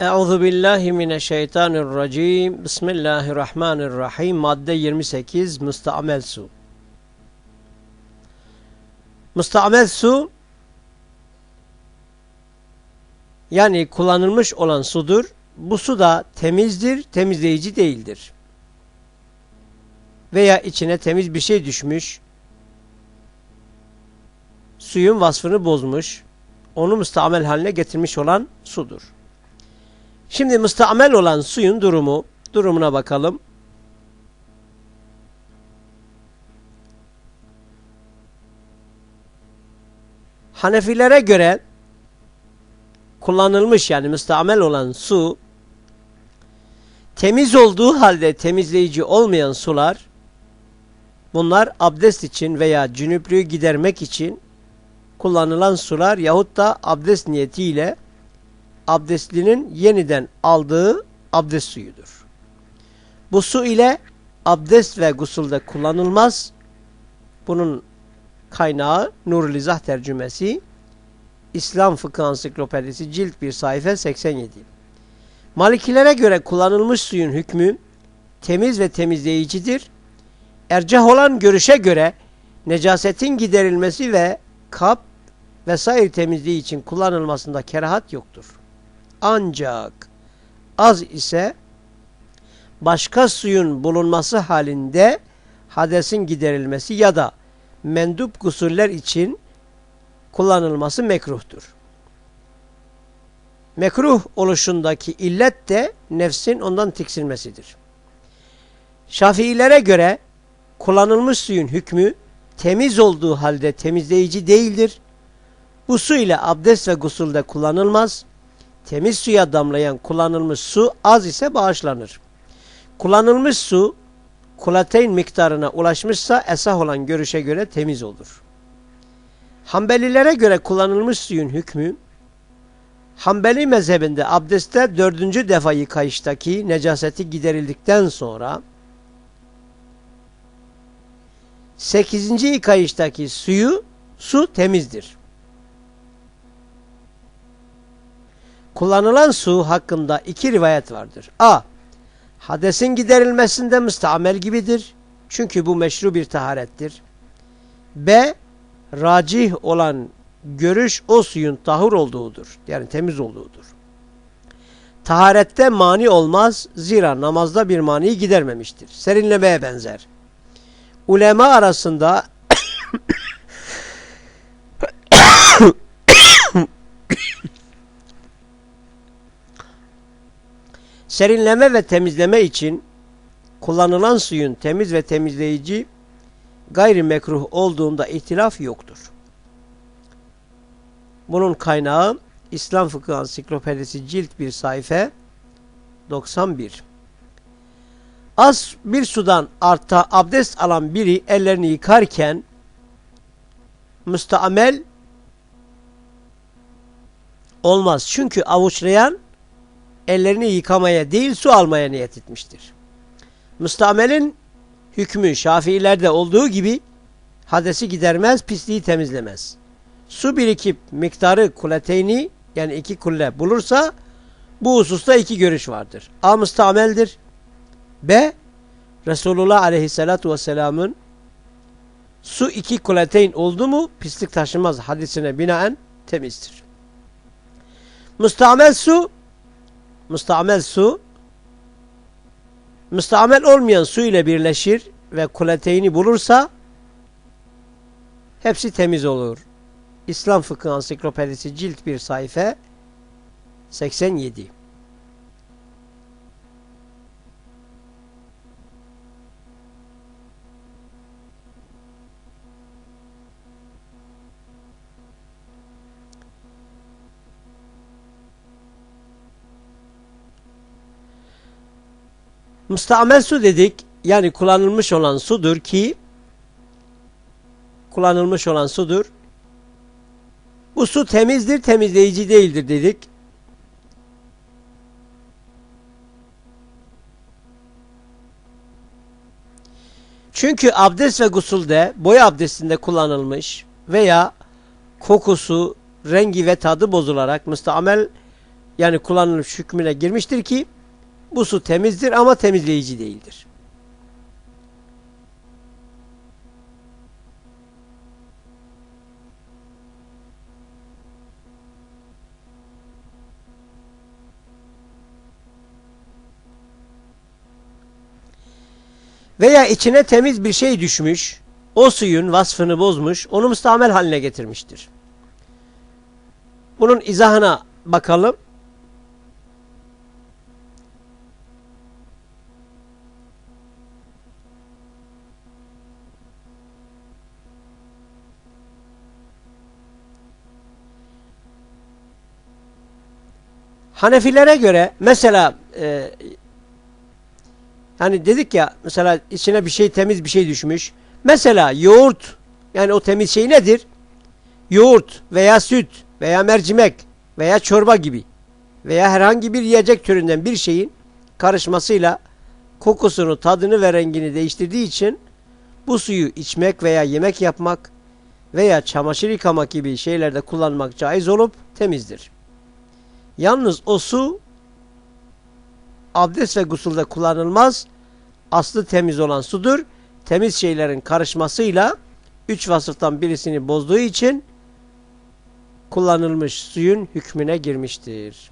Euzu billahi mineşşeytanirracim. Bismillahirrahmanirrahim. Madde 28 müstamel su. Müstamel su yani kullanılmış olan sudur. Bu su da temizdir, temizleyici değildir. Veya içine temiz bir şey düşmüş, suyun vasfını bozmuş, onu müstamel haline getirmiş olan sudur. Şimdi müstamel olan suyun durumu, durumuna bakalım. Hanefilere göre kullanılmış yani müstamel olan su temiz olduğu halde temizleyici olmayan sular bunlar abdest için veya cünüplüğü gidermek için kullanılan sular yahut da abdest niyetiyle abdestlinin yeniden aldığı abdest suyudur. Bu su ile abdest ve gusulde kullanılmaz. Bunun kaynağı Nurul İzah tercümesi İslam Fıkıh Ansiklopedisi cilt 1 sayfa 87. Malikilere göre kullanılmış suyun hükmü temiz ve temizleyicidir. Ercah olan görüşe göre necasetin giderilmesi ve kap vesaire temizliği için kullanılmasında kerahat yoktur. Ancak az ise başka suyun bulunması halinde hadesin giderilmesi ya da mendup gusuller için kullanılması mekruhtur. Mekruh oluşundaki illet de nefsin ondan tiksinmesidir. Şafiilere göre kullanılmış suyun hükmü temiz olduğu halde temizleyici değildir. Bu su ile abdest ve gusulde kullanılmaz. Temiz suya damlayan kullanılmış su az ise bağışlanır. Kullanılmış su kulateyn miktarına ulaşmışsa esah olan görüşe göre temiz olur. Hanbelilere göre kullanılmış suyun hükmü Hanbeli mezhebinde abdestte dördüncü defa yıkayıştaki necaseti giderildikten sonra sekizinci yıkayıştaki suyu su temizdir. Kullanılan su hakkında iki rivayet vardır. A. Hadesin giderilmesinde müstamel gibidir. Çünkü bu meşru bir taharettir. B. Racih olan görüş o suyun tahur olduğudur. Yani temiz olduğudur. Taharette mani olmaz. Zira namazda bir maniyi gidermemiştir. Serinlemeye benzer. Ulema arasında Serinleme ve temizleme için kullanılan suyun temiz ve temizleyici gayrimekruh olduğunda ihtilaf yoktur. Bunun kaynağı İslam Fıkıh Ansiklopedisi cilt 1 sayfa 91. Az bir sudan arta abdest alan biri ellerini yıkarken müstamel olmaz. Çünkü avuçlayan ellerini yıkamaya değil su almaya niyet etmiştir. Müstamelin hükmü Şafiilerde olduğu gibi hadesi gidermez, pisliği temizlemez. Su birikip miktarı kuleteyni yani iki kulle bulursa bu hususta iki görüş vardır. A müstameldir. B Resulullah aleyhissalatu vesselamın su iki kuleteyn oldu mu pislik taşımaz hadisine binaen temizdir. Müstamel su müstamel su müstamel olmayan su ile birleşir ve kuleteyni bulursa hepsi temiz olur. İslam Fıkıh Ansiklopedisi cilt 1 sayfa 87 Müstamel su dedik yani kullanılmış olan sudur ki kullanılmış olan sudur. Bu su temizdir, temizleyici değildir dedik. Çünkü abdest ve gusulde, boy abdestinde kullanılmış veya kokusu, rengi ve tadı bozularak müstamel yani kullanılmış hükmüne girmiştir ki bu su temizdir ama temizleyici değildir. Veya içine temiz bir şey düşmüş, o suyun vasfını bozmuş, onu müstamel haline getirmiştir. Bunun izahına bakalım. Hanefilere göre mesela e, hani dedik ya mesela içine bir şey temiz bir şey düşmüş. Mesela yoğurt yani o temiz şey nedir? Yoğurt veya süt veya mercimek veya çorba gibi veya herhangi bir yiyecek türünden bir şeyin karışmasıyla kokusunu, tadını ve rengini değiştirdiği için bu suyu içmek veya yemek yapmak veya çamaşır yıkamak gibi şeylerde kullanmak caiz olup temizdir. Yalnız o su abdest ve gusulda kullanılmaz. Aslı temiz olan sudur. Temiz şeylerin karışmasıyla üç vasıftan birisini bozduğu için kullanılmış suyun hükmüne girmiştir.